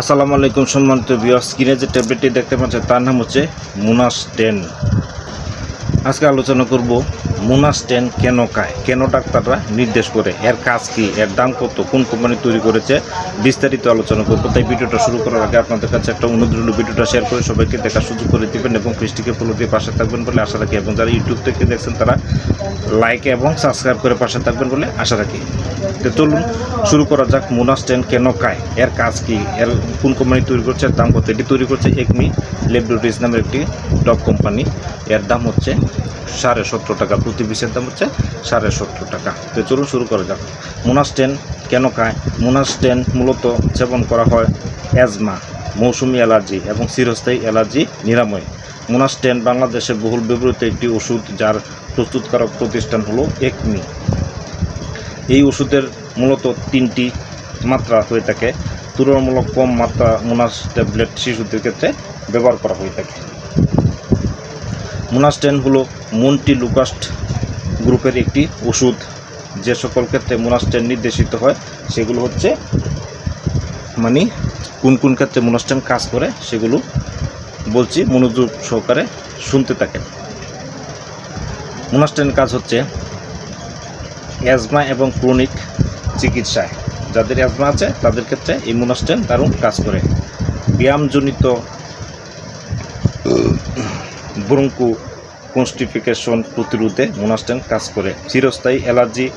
আসসালামু আলাইকুম সম্মানিত বিয়ার স্ক্রিনে যে ট্যাবলেটটি দেখতে পাচ্ছেন, তার নাম হচ্ছে মুনাস টেন। আজকে আলোচনা করব মুনাস টেন কেন খায় কেন ডাক্তাররা নির্দেশ করে? এর কাজ কি? এর দাম কত? কোন কোম্পানি তৈরি করেছে? বিস্তারিত আলোচনা করব। তাই ভিডিওটা শুরু করার আগে আপনাদের কাছে একটা অনুরোধ ভিডিওটা শেয়ার করে সবাইকে দেখার সুযোগ করে দিবেন এবং পেজটিকে ফলো দিয়ে পাশে থাকবেন বলে আশা রাখি। এবং যারা ইউটিউব থেকে দেখছেন, তারা লাইক এবং সাবস্ক্রাইব করে পাশে থাকবেন বলে আশা রাখি। তো চলুন, শুরু করা যাক মুনাস টেন কেন খায় এর কাজ কি? এর কোন কোম্পানি তৈরি করছে? এর দাম কত? এটি তৈরি করছে একমি ল্যাবরেটরিজ নামের একটি টপ কোম্পানি এর দাম হচ্ছে সাড়ে সত্তর টাকা প্রতি পিসের দাম হচ্ছে সাড়ে সত্তর টাকা। তো চলুন শুরু করা যাক। মোনাস টেন কেন খায়? মোনাস টেন মূলত সেবন করা হয় অ্যাজমা মৌসুমি অ্যালার্জি এবং চিরস্থায়ী অ্যালার্জি নিরাময়। মোনাস টেন বাংলাদেশে বহুল ব্যবহৃত একটি ওষুধ যার প্রস্তুতকারক প্রতিষ্ঠান হলো একমি। এই ওষুধের মূলত তিনটি মাত্রা হয়ে থাকে। তুলনামূলক কম মাত্রা মোনাস ট্যাবলেট শিশুদের ক্ষেত্রে ব্যবহার করা হয়ে থাকে। মোনাস্টেন হলো মন্টি লুকাস্ট গ্রুপের একটি ওষুধ। যে সকল ক্ষেত্রে মোনাস্টেন নির্দেশিত হয়, সেগুলো হচ্ছে মানে কোন কোন ক্ষেত্রে মোনাস্টেন কাজ করে, সেগুলো বলছি মনোযোগ সহকারে শুনতে থাকেন। মোনাস্টেন কাজ হচ্ছে অ্যাজমা এবং ক্রনিক চিকিৎসায়। যাদের অ্যাজমা আছে, তাদের ক্ষেত্রে এই মোনাস্টেন দারুণ কাজ করে। ব্যায়ামজনিত ব্রঙ্কু কনস্টিফিকেশন প্রতিরোধে মোনাস্টেন কাজ করে। চিরস্থায়ী অ্যালার্জি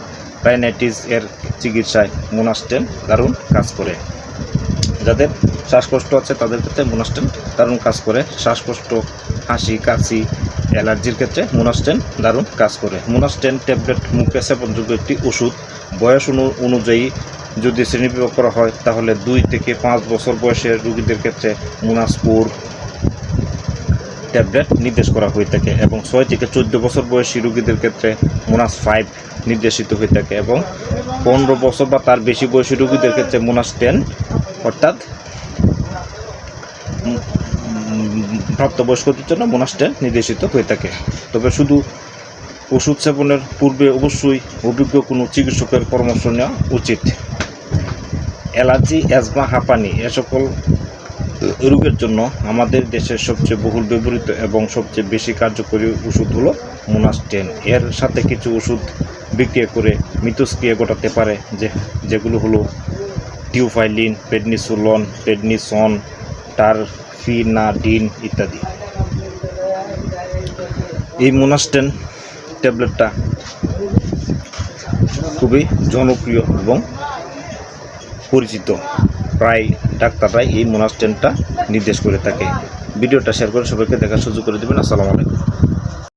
রাইনাইটিস এর চিকিৎসায় মোনাস্টেন দারুণ কাজ করে। যাদের শ্বাসকষ্ট আছে তাদের ক্ষেত্রে মোনাস্টেন দারুণ কাজ করে। শ্বাসকষ্ট, হাসি, কাশি, অ্যালার্জির ক্ষেত্রে মোনাস্টেন দারুণ কাজ করে। মোনাস্টেন ট্যাবলেট মুখে সেবনযোগ্য একটি ওষুধ। বয়স অনু- অনুযায়ী যদি শ্রেণীবিভাগ করা হয়, তাহলে দুই থেকে পাঁচ বছর বয়সের রোগীদের ক্ষেত্রে মোনাসপুর ট্যাবলেট নির্দেশ করা হয়ে থাকে এবং ছয় থেকে চোদ্দ বছর বয়সী রোগীদের ক্ষেত্রে মোনাস ফাইভ নির্দেশিত হয়ে থাকে এবং পনেরো বছর বা তার বেশি বয়সী রোগীদের ক্ষেত্রে মোনাস টেন, অর্থাৎ প্রাপ্তবয়স্কদের জন্য মোনাস টেন নির্দেশিত হয়ে থাকে। তবে শুধু ওষুধ সেবনের পূর্বে অবশ্যই অভিজ্ঞ কোনো চিকিৎসকের পরামর্শ নেওয়া উচিত। অ্যালার্জি, অ্যাজমা, হাঁপানি এ সকল রোগের জন্য আমাদের দেশের সবচেয়ে বহুল ব্যবহৃত এবং সবচেয়ে বেশি কার্যকরী ওষুধ হলো মোনাস্টেন। এর সাথে কিছু ওষুধ বিক্রিয়া করে মিথস্ক্রিয়া ঘটাতে পারে, যে, যেগুলো হলো টিউফাইলিন, পেডনিসোলন, পেডনিসন, টারফিনাডিন ইত্যাদি। এই মোনাস্টেন ট্যাবলেটটা খুবই জনপ্রিয় এবং পরিচিত। প্রায় ডাক্তাররাই এই মোনাস্টেনটা নির্দেশ করে থাকে। ভিডিওটা শেয়ার করে সবাইকে দেখার সুযোগ করে দেবেন। আসসালামু আলাইকুম।